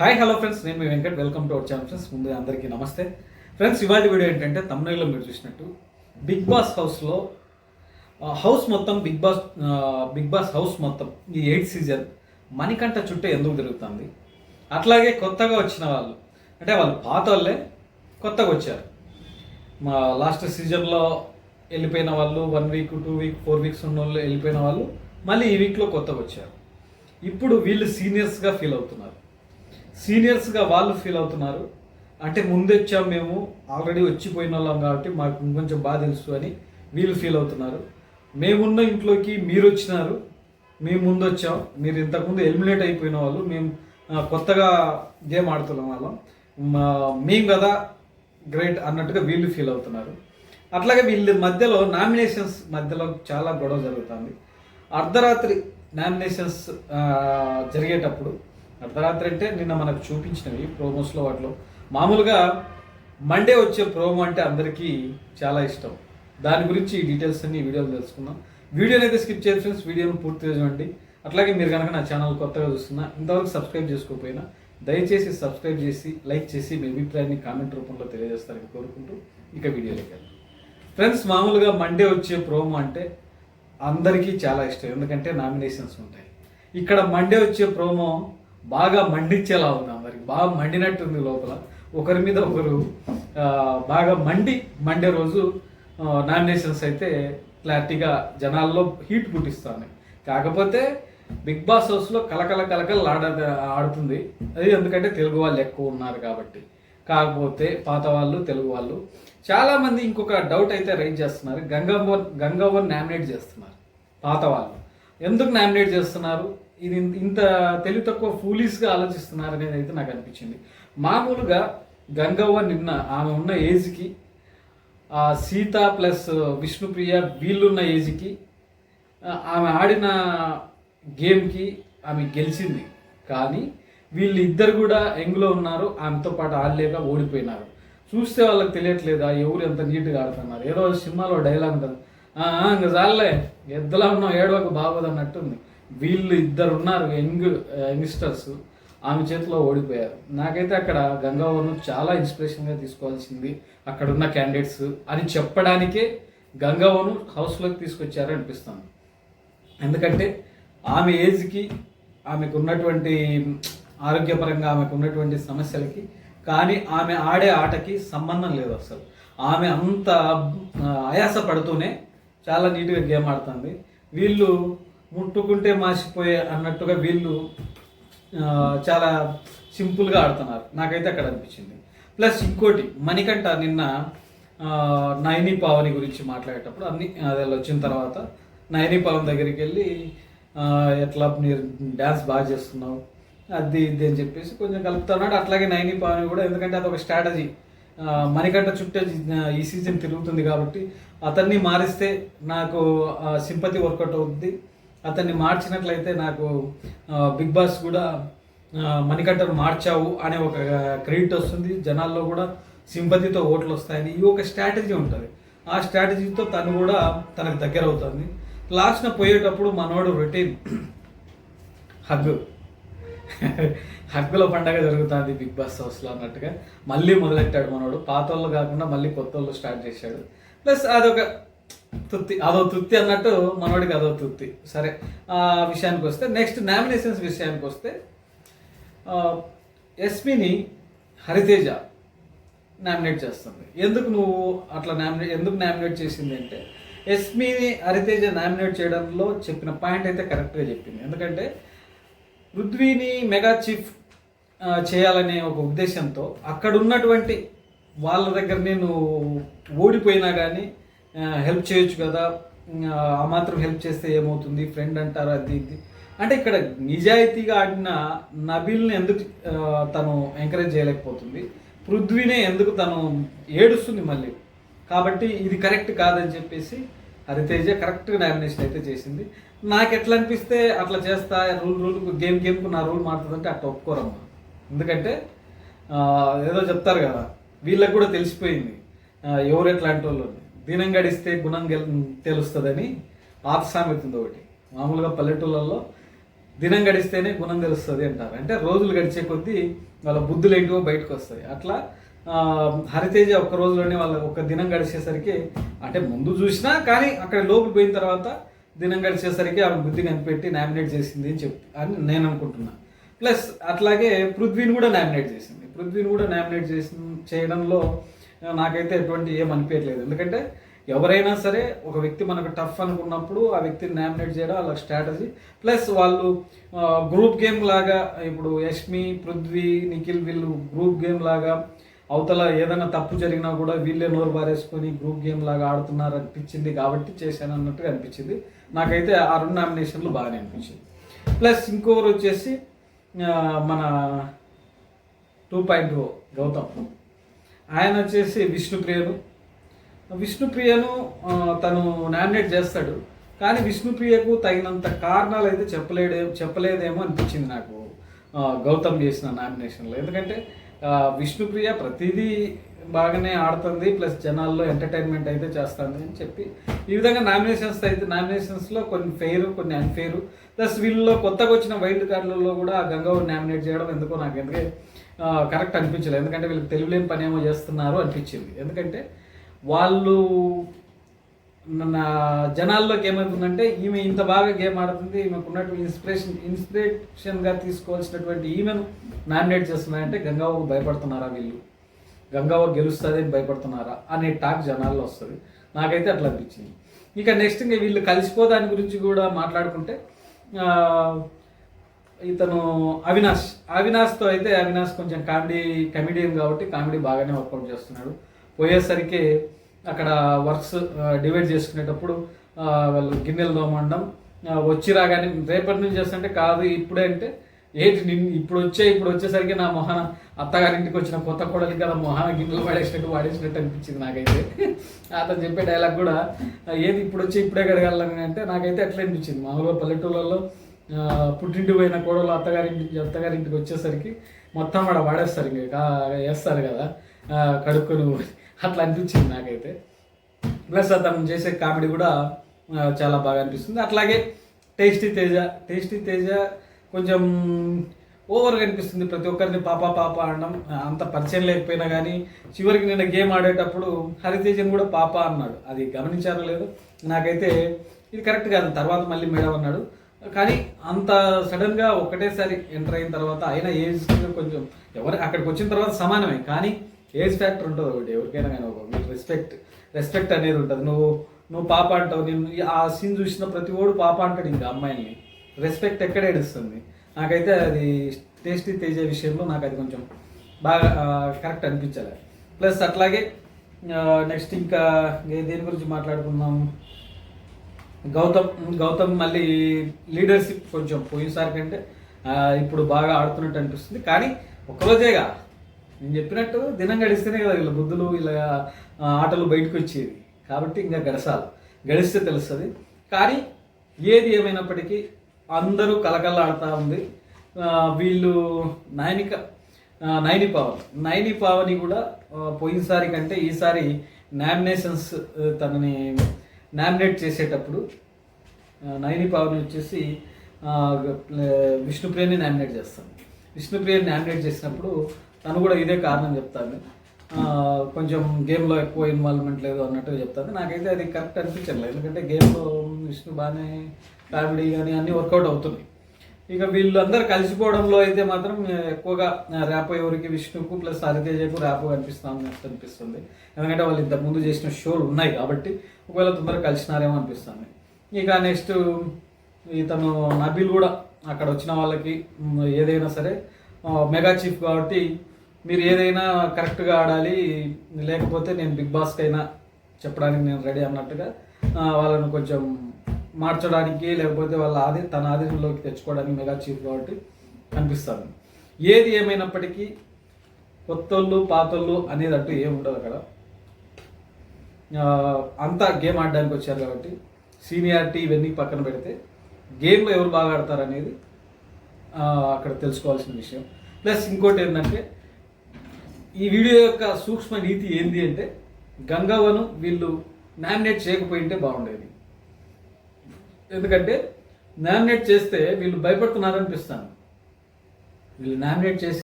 Hi hello friends నేను మీ Venkat. Welcome to our channel friends ముందు అందరికీ నమస్తే. ఫ్రెండ్స్ ఇవాళ వీడియో ఏంటంటే తమిళలో మీరు చూసినట్టు బిగ్ బాస్ హౌస్లో హౌస్ మొత్తం big boss big boss house మొత్తం ఈ ఎయిట్ సీజన్ మణికంఠ చుట్టూ ఎందుకు తిరుగుతుంది అట్లాగే కొత్తగా వచ్చిన వాళ్ళు అంటే వాళ్ళు పాత వాళ్ళే కొత్తగా వచ్చారు. మా లాస్ట్ సీజన్లో వెళ్ళిపోయిన వాళ్ళు one week two week four weeks ఉన్న వాళ్ళు వెళ్ళిపోయిన వాళ్ళు మళ్ళీ ఈ వీక్లో కొత్తగా వచ్చారు. ఇప్పుడు వీళ్ళు సీనియర్స్గా ఫీల్ అవుతున్నారు. సీనియర్స్గా వాళ్ళు ఫీల్ అవుతున్నారు. అంటే ముందు వచ్చాం మేము ఆల్రెడీ వచ్చిపోయిన వాళ్ళం కాబట్టి మాకు ఇంకొంచెం బాగా తెలుసు అని వీళ్ళు ఫీల్ అవుతున్నారు. మేమున్న ఇంట్లోకి మీరు వచ్చినారు. మేము ముందు వచ్చాం మీరు ఇంతకుముందు ఎలిమినేట్ అయిపోయిన వాళ్ళు. మేము కొత్తగా గేమ్ ఆడుతున్నాం వాళ్ళం. మేము కదా గ్రేట్ అన్నట్టుగా వీళ్ళు ఫీల్ అవుతున్నారు. అట్లాగే వీళ్ళ మధ్యలో నామినేషన్స్ మధ్యలో చాలా గొడవ జరుగుతుంది. అర్ధరాత్రి నామినేషన్స్ జరిగేటప్పుడు అర్ధరాత్రి అంటే నిన్న మనకు చూపించినవి ప్రోమోస్లో వాటిలో. మామూలుగా మండే వచ్చే ప్రోమో అంటే అందరికీ చాలా ఇష్టం. దాని గురించి డీటెయిల్స్ అన్ని వీడియోలు వీడియోలో తెలుసుకుందాం. వీడియోని అయితే స్కిప్ చేయండి ఫ్రెండ్స్ వీడియోను పూర్తిగా చూడండి. అట్లాగే మీరు కనుక నా ఛానల్ కొత్తగా చూస్తున్నా ఇంతవరకు సబ్స్క్రైబ్ చేసుకోకపోయినా దయచేసి సబ్స్క్రైబ్ చేసి లైక్ చేసి మీ అభిప్రాయాన్ని కామెంట్ రూపంలో తెలియజేస్తారని కోరుకుంటూ ఇక వీడియోలోకి వెళ్దాం. ఫ్రెండ్స్ మామూలుగా మండే వచ్చే ప్రోమో అంటే అందరికీ చాలా ఇష్టం. ఎందుకంటే నామినేషన్స్ ఉంటాయి. ఇక్కడ మండే వచ్చే ప్రోమో బాగా మండించేలా ఉంది అందరికి బాగా మండినట్టుంది లోపల. ఒకరి మీద ఒకరు బాగా మండి మండే రోజు నామినేషన్స్ అయితే క్లారిటీగా జనాల్లో హీట్ పుట్టిస్తాను కాకపోతే బిగ్ బాస్ హౌస్లో కలకల కలకల ఆడ ఆడుతుంది. అది ఎందుకంటే తెలుగు వాళ్ళు ఎక్కువ ఉన్నారు కాబట్టి. కాకపోతే పాత వాళ్ళు తెలుగు వాళ్ళు. చాలామంది ఇంకొక డౌట్ అయితే రైజ్ చేస్తున్నారు. గంగవ్వన్ గంగవ్వన్ నామినేట్ చేస్తున్నారు. పాత వాళ్ళు. ఎందుకు నామినేట్ చేస్తున్నారు? ఇది ఇంత- తెలివి తక్కువ ఫూలీస్గా ఆలోచిస్తున్నారు అనేది అయితే నాకు అనిపించింది. మామూలుగా గంగవ్వ నిన్న ఆమె ఉన్న ఏజ్కి సీత ప్లస్ విష్ణుప్రియ వీళ్ళున్న ఏజ్కి ఆమె ఆడిన గేమ్కి ఆమె గెలిచింది. కానీ వీళ్ళు ఇద్దరు కూడా ఎంగులో ఉన్నారు ఆమెతో పాటు ఆడలేక ఓడిపోయినారు. చూస్తే వాళ్ళకి తెలియట్లేదా? ఎవరు ఎంత నీట్గా ఆడుతున్నారు? ఏదో సినిమాలో డైలాగ్ ఉంటుంది. ఇంకా చాలే ఎద్దులా ఉన్నాం ఏడవకు బాగోదు అన్నట్టుంది. వీళ్ళు ఇద్దరు ఉన్నారు యంగ్ యంగ్స్టర్స్. ఆమె చేతిలో ఓడిపోయారు. నాకైతే అక్కడ గంగావరం చాలా ఇన్స్పిరేషన్గా తీసుకోవాల్సింది అక్కడ ఉన్న క్యాండిడేట్స్. అని చెప్పడానికే గంగావను హౌస్లోకి తీసుకొచ్చారు అనిపిస్తాను ఎందుకంటే ఆమె ఏజ్కి ఆమెకు ఉన్నటువంటి ఆరోగ్యపరంగా ఆమెకు ఉన్నటువంటి సమస్యలకి కానీ ఆమె ఆడే ఆటకి సంబంధం లేదు అసలు. ఆమె అంత ఆయాస పడుతూనే చాలా నీట్గా గేమ్ ఆడుతుంది. వీళ్ళు ముట్టుకుంటే మాసిపోయే అన్నట్టుగా వీళ్ళు చాలా సింపుల్గా ఆడుతున్నారు. నాకైతే అక్కడ అనిపించింది. ప్లస్ ఇంకోటి మణికంట నిన్న ఆ, నయని పావని గురించి మాట్లాడేటప్పుడు అన్ని అది వచ్చిన తర్వాత నయని పావని దగ్గరికి వెళ్ళి ఎట్లా మీరు డ్యాన్స్ బాగా చేస్తున్నావు అది ఇది అని చెప్పేసి కొంచెం కలుపుతున్నాడు. అట్లాగే నయని పావని కూడా ఎందుకంటే అదొక స్ట్రాటజీ. మణికంట చుట్టే ఈ సీజన్ తిరుగుతుంది కాబట్టి అతన్ని మారిస్తే నాకు సింపతి వర్కౌట్ అవుతుంది అతన్ని మార్చినట్లయితే నాకు బిగ్ బాస్ కూడా మణికట్టను మార్చావు అనే ఒక క్రెడిట్ వస్తుంది. జనాల్లో కూడా సింపతితో ఓట్లు వస్తాయని ఈ ఒక స్ట్రాటజీ ఉంటుంది. ఆ స్ట్రాటజీతో తను కూడా తనకు దగ్గర అవుతుంది. లాస్ట్న పోయేటప్పుడు మనోడు రొటీన్ హగ్గు హగ్గుల పండగ జరుగుతుంది బిగ్ బాస్ హౌస్లో అన్నట్టుగా. మళ్ళీ మొదలెట్టాడు మనోడు. పాత వాళ్ళు కాకుండా మళ్ళీ కొత్త వాళ్ళు స్టార్ట్ చేశాడు. ప్లస్ అదొక తృప్తి అదో తృప్తి అన్నట్టు మనోడికి అదో తృప్తి. సరే ఆ విషయానికి వస్తే నెక్స్ట్ నామినేషన్స్ విషయానికి వస్తే ఎస్మిని హరితేజ నామినేట్ చేస్తుంది. ఎందుకు నువ్వు అట్లా నామినేట్ ఎందుకు నామినేట్ చేసింది అంటే ఎస్మిని హరితేజ నామినేట్ చేయడంలో చెప్పిన పాయింట్ అయితే కరెక్ట్గా చెప్పింది. ఎందుకంటే పృథ్వీని మెగా చీఫ్ చేయాలనే ఒక ఉద్దేశంతో అక్కడ ఉన్నటువంటి వాళ్ళ దగ్గర నేను ఓడిపోయినా కానీ హెల్ప్ చేయొచ్చు కదా. ఆ, మాత్రం హెల్ప్ చేస్తే ఏమవుతుంది? ఫ్రెండ్ అంటారు? అది ఇది. అంటే ఇక్కడ నిజాయితీగా ఆడిన నబీల్ని ఎందుకు తను ఎంకరేజ్ చేయలేకపోతుంది? పృథ్వీనే ఎందుకు తను ఏడుస్తుంది మళ్ళీ? కాబట్టి ఇది కరెక్ట్ కాదని చెప్పేసి హరితేజ కరెక్ట్గా నామినేషన్ అయితే చేసింది. నాకు ఎట్లా అనిపిస్తే అట్లా చేస్తా రూల్ రూల్ గేమ్ గేమ్కు నా రూల్ మారుతుందంటే అట్లా ఒప్పుకోరమ్మా. ఎందుకంటే ఏదో చెప్తారు కదా వీళ్ళకి కూడా తెలిసిపోయింది. ఎవరు ఎట్లాంటి వాళ్ళు దినం గడిస్తే గుణం గెల్ తెలుస్తుందని ఆత సామెత ఉంది ఒకటి. మామూలుగా పల్లెటూళ్ళల్లో దినం గడిస్తేనే గుణం తెలుస్తుంది అంటారు. అంటే రోజులు గడిచే కొద్దీ వాళ్ళ బుద్ధులు ఏంటివో బయటకు వస్తాయి అట్లా హరితేజ ఒక్క రోజులోనే వాళ్ళ ఒక దినం గడిచేసరికి అంటే ముందు చూసినా కానీ అక్కడ లోపు పోయిన తర్వాత దినం గడిచేసరికి ఆమె బుద్ధి కనిపెట్టి నామినేట్ చేసింది అని చెప్పి అని నేను అనుకుంటున్నా. ప్లస్ అట్లాగే పృథ్వీని కూడా నామినేట్ చేసింది. పృథ్వీని కూడా నామినేట్ చేసి చేయడంలో నాకైతే ఎటువంటి ఏం అనిపించట్లేదు. ఎందుకంటే ఎవరైనా సరే ఒక వ్యక్తి మనకు టఫ్ అనుకున్నప్పుడు ఆ వ్యక్తిని నామినేట్ చేయడం వాళ్ళ స్ట్రాటజీ. ప్లస్ వాళ్ళు గ్రూప్ గేమ్ లాగా ఇప్పుడు యష్మి పృథ్వీ నిఖిల్ వీళ్ళు గ్రూప్ గేమ్ లాగా అవతల ఏదైనా తప్పు జరిగినా కూడా వీళ్ళే నోరు బారేసుకొని గ్రూప్ గేమ్ లాగా ఆడుతున్నారు అనిపించింది కాబట్టి చేశాను అన్నట్టుగా అనిపించింది. నాకైతే ఆ రెండు నామినేషన్లు బాగానే అనిపించింది. ప్లస్ ఇంకొకరు వచ్చేసి మన టూ పాయింట్ గౌతమ్. ఆయన వచ్చేసి విష్ణుప్రియను. విష్ణుప్రియను తను నామినేట్ చేస్తాడు. కానీ విష్ణుప్రియకు తగినంత కారణాలు అయితే చెప్పలేడే చెప్పలేదేమో అనిపించింది నాకు. గౌతమ్ చేసిన నామినేషన్లో. ఎందుకంటే విష్ణుప్రియ ప్రతిదీ బాగానే ఆడుతుంది ప్లస్ జనాల్లో ఎంటర్టైన్మెంట్ అయితే చేస్తుంది అని చెప్పి. ఈ విధంగా నామినేషన్స్ అయితే నామినేషన్స్లో కొన్ని ఫెయిర్ కొన్ని అన్ఫెయిర్ ప్లస్ వీళ్ళలో కొత్తగా వచ్చిన వైల్డ్ కార్డులలో కూడా గంగవ్వ నామినేట్ చేయడం ఎందుకో నాకు ఎందుకే కరెక్ట్ అనిపించలేదు. ఎందుకంటే వీళ్ళకి తెలివిలేని పని ఏమో చేస్తున్నారు అనిపించింది. ఎందుకంటే వాళ్ళు జనాల్లోకి ఏమవుతుందంటే ఈమె ఇంత బాగా గేమ్ ఆడుతుంది ఈమెకు ఉన్నటువంటి ఇన్స్పిరేషన్ ఇన్స్పిరేషన్గా తీసుకోవాల్సినటువంటి ఈమెను నామినేట్ చేస్తున్నారంటే గంగాబాబు భయపడుతున్నారా వీళ్ళు. గంగవ్వ గెలుస్తుంది అని భయపడుతున్నారా అనే టాక్ జనాల్లో వస్తుంది. నాకైతే అట్లా అనిపించింది. ఇక నెక్స్ట్ ఇంకా వీళ్ళు కలిసిపోదాని గురించి కూడా మాట్లాడుకుంటే ఇతను అవినాష్. అవినాష్తో అయితే అవినాష్ కొంచెం కామెడీ కమెడియన్ కాబట్టి కామెడీ బాగానే వర్కౌట్ చేస్తున్నాడు. పోయేసరికి అక్కడ వర్క్స్ డివైడ్ చేసుకునేటప్పుడు వాళ్ళు గిన్నెలు తోమండం వచ్చి రాగానే రేపటి నుంచి చేస్తుంటే కాదు ఇప్పుడే అంటే ఏంటి నిన్ను ఇప్పుడు వచ్చే ఇప్పుడు వచ్చేసరికి నా మొహన అత్తగారింటికి వచ్చిన కొత్త కోడలికి కదా మొహన గిన్నెలు పడేసినట్టు వాడేసినట్టు అనిపించింది నాకైతే. అతను చెప్పే డైలాగ్ కూడా ఏది ఇప్పుడు వచ్చి ఇప్పుడే గడగాలని అంటే నాకైతే అట్లా అనిపించింది. మామూలుగా పల్లెటూళ్ళల్లో పుట్టింటి పోయిన కోడలు అత్తగారింటి అత్తగారింటికి వచ్చేసరికి మొత్తం వాడ వాడేస్తారు ఇంకా. వేస్తారు కదా కడుక్కొని అట్లా అనిపించింది నాకైతే. ప్లస్ అతను చేసే కామెడీ కూడా చాలా బాగా అనిపిస్తుంది. అట్లాగే టేస్టీ తేజ టేస్టీ తేజ కొంచెం ఓవర్గా అనిపిస్తుంది ప్రతి ఒక్కరిని పాప పాప అనడం. అంత పరిచయం లేకపోయినా కానీ చివరికి నేను గేమ్ ఆడేటప్పుడు హరితేజన్ కూడా పాప అన్నాడు. అది గమనించారో లేదు నాకైతే ఇది కరెక్ట్ కాదు. తర్వాత మళ్ళీ మేడం అన్నాడు. కానీ అంత సడన్గా ఒకటేసారి ఎంటర్ అయిన తర్వాత అయినా ఏజ్ కొంచెం ఎవరు అక్కడికి వచ్చిన తర్వాత సమానమే. కానీ ఏజ్ ఫ్యాక్టర్ ఉంటుంది ఒకటి. ఎవరికైనా కానీ ఒక రెస్పెక్ట్ రెస్పెక్ట్ అనేది ఉంటుంది. నువ్వు నువ్వు పాప అంటావు. నేను ఆ సీన్ చూసిన ప్రతి ఓడు పాప అంటాడు ఇంకా అమ్మాయిని రెస్పెక్ట్ ఎక్కడ ఏడుస్తుంది. నాకైతే అది టేస్టీ తేజ విషయంలో నాకు అది కొంచెం బాగా కరెక్ట్ అనిపించాలి. ప్లస్ అట్లాగే నెక్స్ట్ ఇంకా దేని గురించి మాట్లాడుకుందాం? గౌతమ్ గౌతమ్ మళ్ళీ లీడర్షిప్ కొంచెం పోయినసారి కంటే ఇప్పుడు బాగా ఆడుతున్నట్టు అనిపిస్తుంది. కానీ ఒక్కరోజేగా నేను చెప్పినట్టు దినం గడిస్తేనే కదా వీళ్ళ బుద్ధులు ఇలా ఆటలు బయటకు వచ్చేది కాబట్టి ఇంకా గడసాలి. గడిస్తే తెలుస్తుంది. కానీ ఏది ఏమైనప్పటికీ అందరూ కలకల్లాడుతూ ఉంది. వీళ్ళు నైనిక నైని పవన్ నైని పవని కూడా పోయినసారి కంటే ఈసారి నామినేషన్స్ తనని నామినేట్ చేసేటప్పుడు నైని పవన్ వచ్చేసి విష్ణుప్రియని నామినేట్ చేస్తాను విష్ణుప్రియని నామినేట్ చేసినప్పుడు తను కూడా ఇదే కారణం చెప్తాను. కొంచెం గేమ్లో ఎక్కువ ఇన్వాల్వ్మెంట్ లేదు అన్నట్టుగా చెప్తాను. నాకైతే అది కరెక్ట్ అనిపించలేదు ఎందుకంటే గేమ్లో విష్ణు బాగానే కామెడీ కానీ అన్నీ వర్కౌట్ అవుతున్నాయి. ఇక వీళ్ళందరూ కలిసిపోవడంలో అయితే మాత్రం ఎక్కువగా ర్యాప్ ఎవరికి విష్ణుకు ప్లస్ హరితేజకు ర్యాప్ కనిపిస్తాం అనిపిస్తుంది. ఎందుకంటే వాళ్ళు ఇంతకుముందు చేసిన షోలు ఉన్నాయి కాబట్టి ఒకవేళ తొందరగా కలిసినారేమో అనిపిస్తుంది. ఇక నెక్స్ట్ ఇతను నబీల్ కూడా అక్కడ వచ్చిన వాళ్ళకి ఏదైనా సరే మెగా చీఫ్ కాబట్టి మీరు ఏదైనా కరెక్ట్గా ఆడాలి లేకపోతే నేను బిగ్ బాస్కి అయినా చెప్పడానికి నేను రెడీ అన్నట్టుగా వాళ్ళను కొంచెం మార్చడానికి లేకపోతే వాళ్ళ ఆది తన ఆధీనంలోకి తెచ్చుకోవడానికి మెగా చీఫ్ కాబట్టి అనిపిస్తుంది ఏది ఏమైనప్పటికీ కొత్తోళ్ళు పాతోళ్ళు అనేది అంటూ ఏమి ఉండదు అక్కడ. అంతా గేమ్ ఆడడానికి వచ్చారు కాబట్టి సీనియారిటీ ఇవన్నీ పక్కన పెడితే గేమ్లో ఎవరు బాగా ఆడతారు అనేది అక్కడ తెలుసుకోవాల్సిన విషయం. ప్లస్ ఇంకోటి ఏంటంటే ఈ వీడియో యొక్క సూక్ష్మ నీతి ఏంది అంటే గంగవ్వను వీళ్ళు నామినేట్ చేయకపోయింటే బాగుండేది. ఎందుకంటే నామినేట్ చేస్తే వీళ్ళు భయపడుతున్నారనిపిస్తాను. వీళ్ళు నామినేట్ చేసి